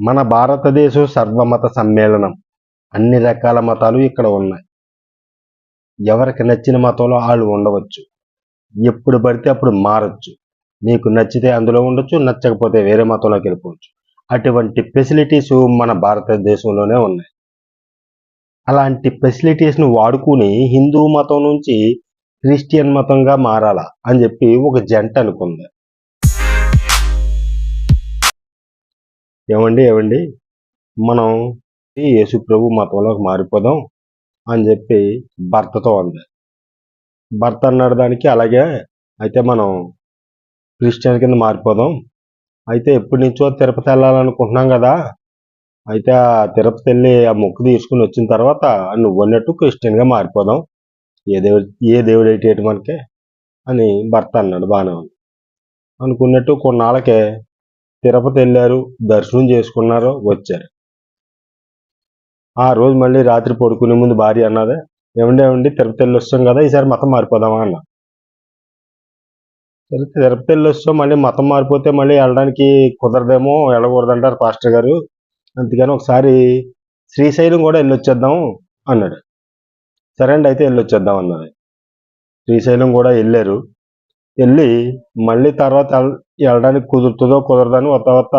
మన భారతదేశం సర్వమత సమ్మేళనం. అన్ని రకాల మతాలు ఇక్కడ ఉన్నాయి. ఎవరికి నచ్చిన మతంలో వాళ్ళు ఉండవచ్చు. ఎప్పుడు పడితే అప్పుడు మారచ్చు. నీకు నచ్చితే అందులో ఉండొచ్చు నచ్చకపోతే వేరే మతంలోకి వెళ్ళిపోవచ్చు. అటువంటి ఫెసిలిటీస్ మన భారతదేశంలోనే ఉన్నాయి. అలాంటి ఫెసిలిటీస్ను వాడుకుని హిందూ మతం నుంచి క్రిస్టియన్ మతంగా మారాలా అని చెప్పి ఒక జంట అనుకుంది. ఏమండి ఏమండి? మనం ఈ యేసు ప్రభు మతంలోకి మారిపోదాం అని చెప్పి భర్తతో అంది. భర్త అన్నాడు దానికి అలాగే అయితే మనం క్రిస్టియన్ కింద మారిపోదాం. అయితే ఎప్పటి నుంచో తిరుపతి వెళ్ళాలనుకుంటున్నాం కదా అయితే ఆ తిరుపతి వెళ్ళి ఆ మొక్కు తీసుకుని వచ్చిన తర్వాత నువ్వు అన్నట్టు క్రిస్టియన్గా మారిపోదాం. ఏ దేవుడు ఏ దేవుడు ఏంటి మనకే? అని భర్త అన్నాడు బాగానే ఉంది. అనుకున్నట్టు కొన్నాళ్ళకే తిరుపతి వెళ్ళారు దర్శనం చేసుకున్నారు వచ్చారు. ఆ రోజు మళ్ళీ రాత్రి పడుకునే ముందు భార్య అన్నదే ఏమండి ఏమండి తిరుపతి వెళ్ళి వస్తాం కదా ఈసారి మతం మారిపోదామా? అన్న. తిరుపతి వెళ్ళి వస్తాం మళ్ళీ మతం మారిపోతే మళ్ళీ వెళ్ళడానికి కుదరదేమో వెళ్ళకూడదంటారు పాస్టర్ గారు. అందుకని ఒకసారి శ్రీశైలం కూడా వెళ్ళొచ్చేద్దాం అన్నాడు. సరే అండి అయితే వెళ్ళొచ్చేద్దాం అన్నది. శ్రీశైలం కూడా వెళ్ళారు. వెళ్ళి మళ్ళీ తర్వాత వెళ్ళడానికి కుదురుతుందో కుదరదని వత్త వత్త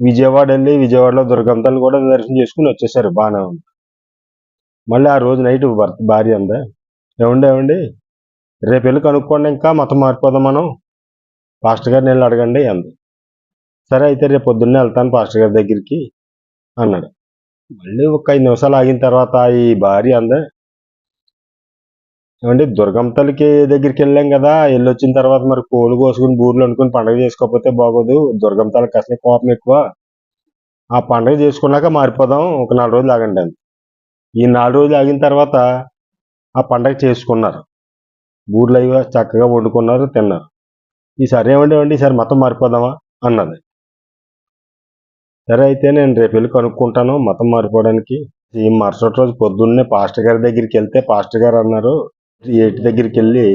విజయవాడ వెళ్ళి విజయవాడలో దుర్గంతలు కూడా దర్శనం చేసుకుని వచ్చేసారు బాగానే ఉంది. మళ్ళీ ఆ రోజు నైట్ భర్త భార్య అందా ఏమండి ఏమండి? రేపు వెళ్ళి కనుక్కోండి ఇంకా మతం మారిపోదాం మనం. పాస్టర్ గారిని వెళ్ళి అడగండి అంది. సరే అయితే రేపు పొద్దున్నే వెళ్తాను పాస్టర్ గారి దగ్గరికి అన్నాడు. మళ్ళీ ఒక ఐదు నిమిషాలు ఆగిన తర్వాత ఈ భార్య అందా ఏమండి దుర్గంతలకి దగ్గరికి వెళ్ళాం కదా వెళ్ళి వచ్చిన తర్వాత మరి కోళ్ళు కోసుకుని బూర్లు అనుకుని పండగ చేసుకోకపోతే బాగోదు. దుర్గంతలకి అసలు కోపం ఎక్కువ. ఆ పండగ చేసుకున్నాక మారిపోదాం. ఒక నాలుగు రోజులు ఆగండి అని ఈ నాలుగు రోజులు ఆగిన తర్వాత ఆ పండగ చేసుకున్నారు. బూర్లు అవి చక్కగా వండుకున్నారు తిన్నారు. ఈసారి ఏమండి ఏమండి ఈసారి మతం మారిపోదామా? అన్నది. సరే అయితే నేను రేపు వెళ్ళి కనుక్కుంటాను మతం మారిపోవడానికి. ఈ మరుసటి రోజు పొద్దున్నే పాస్టర్ గారి దగ్గరికి వెళ్తే పాస్టర్ గారు అన్నారు దగ్గరికి వెళ్ళి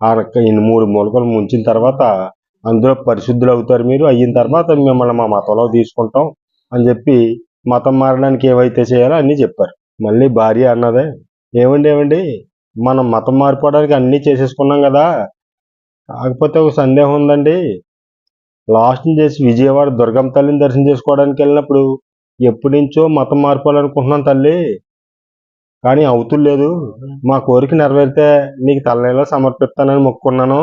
ఆ రక్క ఇన్ని మూడు మూలకలు ముంచిన తర్వాత అందులో పరిశుద్ధులు అవుతారు మీరు అయిన తర్వాత మిమ్మల్ని మా మతంలో తీసుకుంటాం అని చెప్పి మతం మారడానికి ఏవైతే చేయాలో అన్నీ చెప్పారు. మళ్ళీ భార్య అన్నదే. ఏమండి ఏమండి మనం మతం మారిపోవడానికి అన్నీ చేసేసుకున్నాం కదా. కాకపోతే ఒక సందేహం ఉందండి. లాస్ట్ చేసి విజయవాడ దుర్గమ్మ తల్లిని దర్శనం చేసుకోవడానికి వెళ్ళినప్పుడు ఎప్పటి నుంచో మతం మారిపోవాలనుకుంటున్నాం తల్లి. కానీ అవుతులేదు మా కోరిక నెరవేరితే నీకు తలనీలో సమర్పిస్తానని మొక్కుకున్నాను.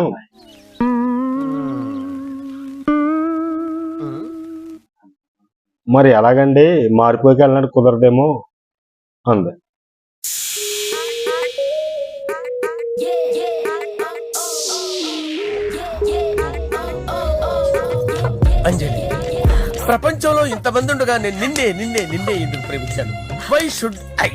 మరి ఎలాగండి? మారిపోయి వెళ్ళినట్టు కుదరదేమో అంది. అంజలి ప్రపంచంలో ఇంతమంది ఉండగా నేను నిన్నే నిన్నే నిన్నే ఎందుకు ప్రేమించాను? Why should I